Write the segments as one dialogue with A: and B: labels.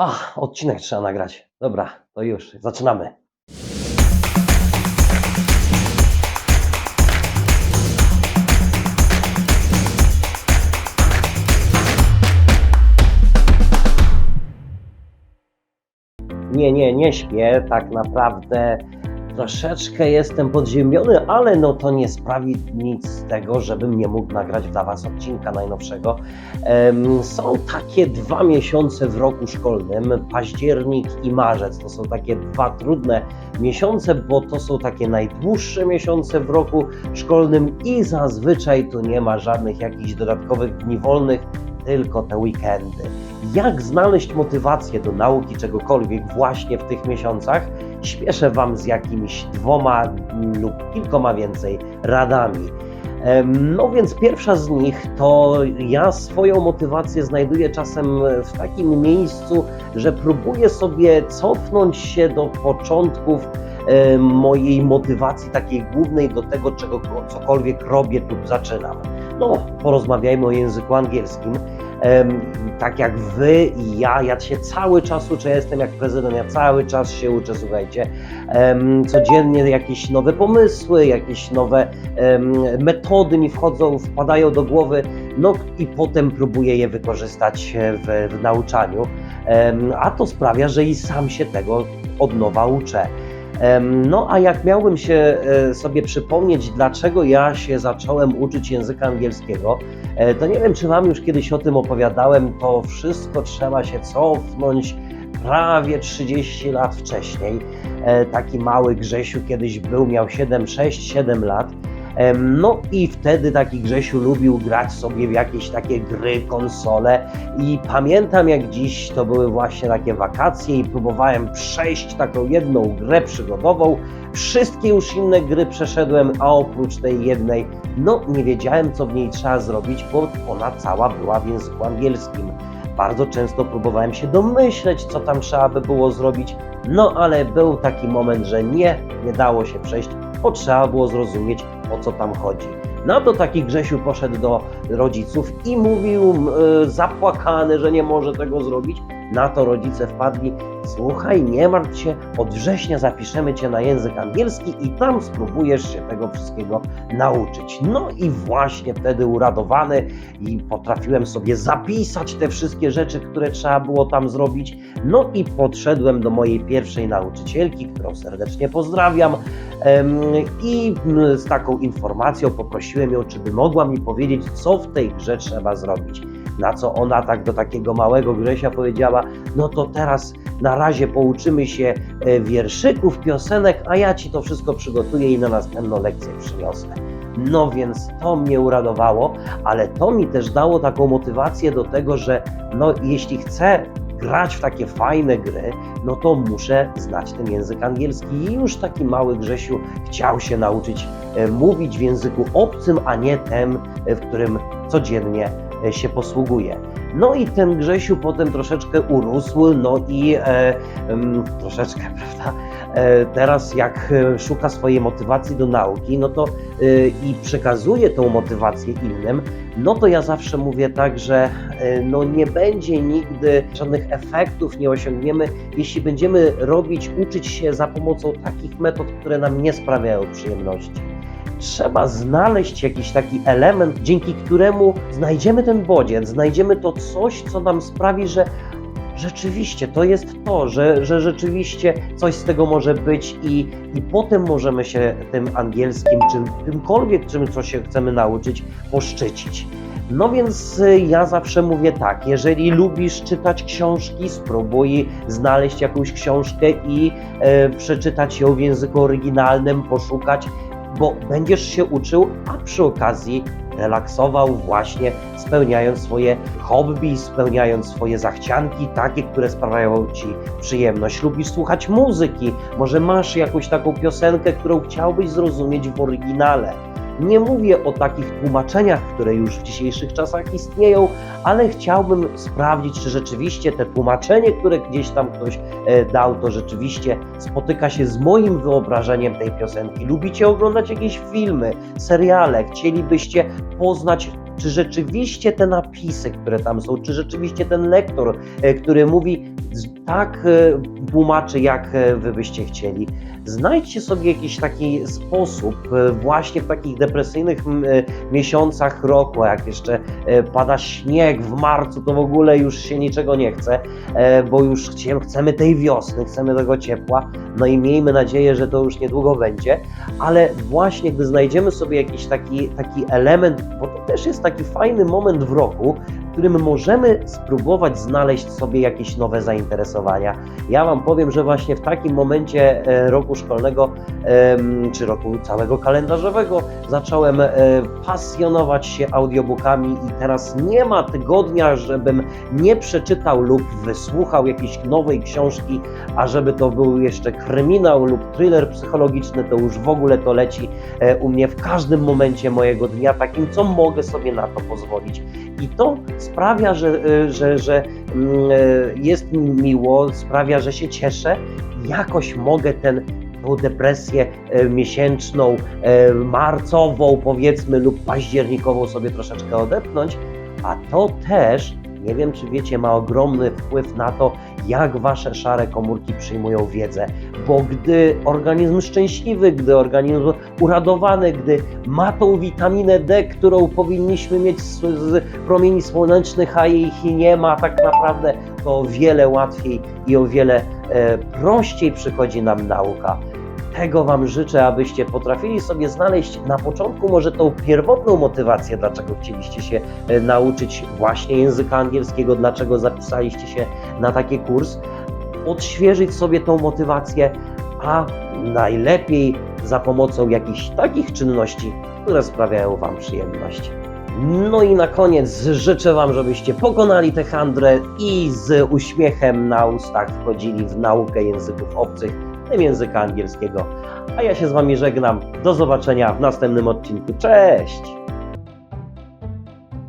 A: Ach, odcinek trzeba nagrać. Dobra, to już, zaczynamy. Nie, nie, nie śpię. Tak naprawdę troszeczkę jestem podziemiony, ale no to nie sprawi nic z tego, żebym nie mógł nagrać dla Was odcinka najnowszego. Są takie dwa miesiące w roku szkolnym, październik i marzec. To są takie dwa trudne miesiące, bo to są takie najdłuższe miesiące w roku szkolnym i zazwyczaj tu nie ma żadnych jakichś dodatkowych dni wolnych, tylko te weekendy. Jak znaleźć motywację do nauki czegokolwiek właśnie w tych miesiącach? Śpieszę Wam z jakimiś dwoma lub kilkoma więcej radami. No więc pierwsza z nich to ja swoją motywację znajduję czasem w takim miejscu, że próbuję sobie cofnąć się do początków mojej motywacji takiej głównej do tego, czego cokolwiek robię lub zaczynam. No, porozmawiajmy o języku angielskim. Tak jak wy i ja, ja się cały czas uczę, jestem jak prezydent, ja cały czas się uczę, słuchajcie. Codziennie jakieś nowe pomysły, jakieś nowe metody mi wchodzą, wpadają do głowy, no i potem próbuję je wykorzystać w, w nauczaniu, a to sprawia, że i sam się tego od nowa uczę. No a jak miałbym się e, sobie przypomnieć, dlaczego ja się zacząłem uczyć języka angielskiego, e, to nie wiem, czy Wam już kiedyś o tym opowiadałem, to wszystko trzeba się cofnąć prawie 30 lat wcześniej. E, Taki mały Grzesiu kiedyś był, miał 7, 6, 7 lat. No i wtedy taki Grzesiu lubił grać sobie w jakieś takie gry, konsole i pamiętam jak dziś to były właśnie takie wakacje i próbowałem przejść taką jedną grę przygodową. Wszystkie już inne gry przeszedłem, a oprócz tej jednej, no nie wiedziałem co w niej trzeba zrobić, bo ona cała była w języku angielskim. Bardzo często próbowałem się domyśleć, co tam trzeba by było zrobić, no ale był taki moment, że nie, nie dało się przejść, bo trzeba było zrozumieć, o co tam chodzi. Na to taki Grzesiu poszedł do rodziców i mówił e, zapłakany, że nie może tego zrobić. Na to rodzice wpadli, słuchaj, nie martw się, od września zapiszemy cię na język angielski i tam spróbujesz się tego wszystkiego nauczyć. No i właśnie wtedy uradowany i potrafiłem sobie zapisać te wszystkie rzeczy, które trzeba było tam zrobić. No i podszedłem do mojej pierwszej nauczycielki, którą serdecznie pozdrawiam. I z taką informacją poprosiłem ją, czy by mogła mi powiedzieć, co w tej grze trzeba zrobić. Na co ona tak do takiego małego Grzesia powiedziała: No to teraz na razie pouczymy się e, wierszyków, piosenek, a ja ci to wszystko przygotuję i na następną lekcję przyniosę. No więc to mnie uradowało, ale to mi też dało taką motywację do tego, że no jeśli chcę grać w takie fajne gry, no to muszę znać ten język angielski. I już taki mały Grzesiu chciał się nauczyć e, mówić w języku obcym, a nie tym, e, w którym codziennie się posługuje. No i ten Grzesiu potem troszeczkę urósł, no i e, em, troszeczkę, prawda? E, teraz jak e, szuka swojej motywacji do nauki, no to e, i przekazuje tą motywację innym, no to ja zawsze mówię tak, że e, no nie będzie nigdy żadnych efektów, nie osiągniemy, jeśli będziemy robić, uczyć się za pomocą takich metod, które nam nie sprawiają przyjemności. Trzeba znaleźć jakiś taki element, dzięki któremu znajdziemy ten bodziec, znajdziemy to coś, co nam sprawi, że rzeczywiście to jest to, że, że rzeczywiście coś z tego może być i, i potem możemy się tym angielskim, czym czymkolwiek, czym co się chcemy nauczyć, poszczycić. No więc y, ja zawsze mówię tak, jeżeli lubisz czytać książki, spróbuj znaleźć jakąś książkę i e, przeczytać ją w języku oryginalnym, poszukać, bo będziesz się uczył, a przy okazji relaksował właśnie spełniając swoje hobby, spełniając swoje zachcianki, takie, które sprawiają Ci przyjemność. Lubisz słuchać muzyki, może masz jakąś taką piosenkę, którą chciałbyś zrozumieć w oryginale. Nie mówię o takich tłumaczeniach, które już w dzisiejszych czasach istnieją, ale chciałbym sprawdzić, czy rzeczywiście te tłumaczenie, które gdzieś tam ktoś e, dał, to rzeczywiście spotyka się z moim wyobrażeniem tej piosenki. Lubicie oglądać jakieś filmy, seriale, chcielibyście poznać czy rzeczywiście te napisy, które tam są, czy rzeczywiście ten lektor, e, który mówi tak e, tłumaczy, jak e, wy byście chcieli. Znajdźcie sobie jakiś taki sposób, e, właśnie w takich depresyjnych miesiącach roku, jak jeszcze pada śnieg w marcu, to w ogóle już się niczego nie chce, bo już chcemy tej wiosny, chcemy tego ciepła, no i miejmy nadzieję, że to już niedługo będzie, ale właśnie gdy znajdziemy sobie jakiś taki, taki element, bo to też jest taki fajny moment w roku, którym możemy spróbować znaleźć sobie jakieś nowe zainteresowania. Ja Wam powiem, że właśnie w takim momencie e, roku szkolnego, czy roku całego kalendarzowego, zacząłem e, pasjonować się audiobookami i teraz nie ma tygodnia, żebym nie przeczytał lub wysłuchał jakiejś nowej książki, a żeby to był jeszcze kryminał lub thriller psychologiczny, to już w ogóle to leci e, u mnie w każdym momencie mojego dnia, takim, co mogę sobie na to pozwolić. I to sprawia, że, e, że, że mm, e, jest mi miło, sprawia, że się cieszę. Jakoś mogę ten tą depresję e, miesięczną, marcową powiedzmy lub październikową sobie troszeczkę odepchnąć, a to też, nie wiem czy wiecie, ma ogromny wpływ na to, jak wasze szare komórki przyjmują wiedzę, bo gdy organizm szczęśliwy, gdy organizm uradowany, gdy ma tą witaminę D, którą powinniśmy mieć z, z promieni słonecznych, a ich nie ma tak naprawdę, to o wiele łatwiej i o wiele e, prościej przychodzi nam nauka. Tego Wam życzę, abyście potrafili sobie znaleźć na początku może tą pierwotną motywację, dlaczego chcieliście się e, nauczyć właśnie języka angielskiego, dlaczego zapisaliście się na taki kurs, odświeżyć sobie tą motywację, a najlepiej za pomocą jakichś takich czynności, które sprawiają Wam przyjemność. No i na koniec życzę Wam, żebyście pokonali tę handrę i z uśmiechem na ustach wchodzili w naukę języków obcych, tym języka angielskiego. A ja się z Wami żegnam. Do zobaczenia w następnym odcinku. Cześć!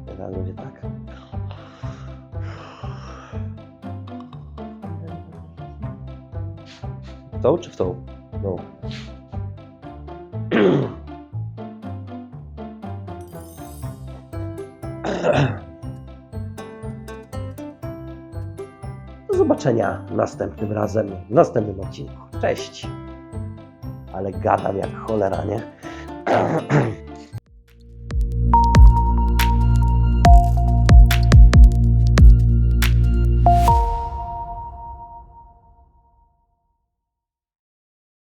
A: Teraz będzie tak. W tą czy w tą? No. zobaczenia następnym razem, w następnym odcinku. Cześć! Ale gadam jak cholera, nie?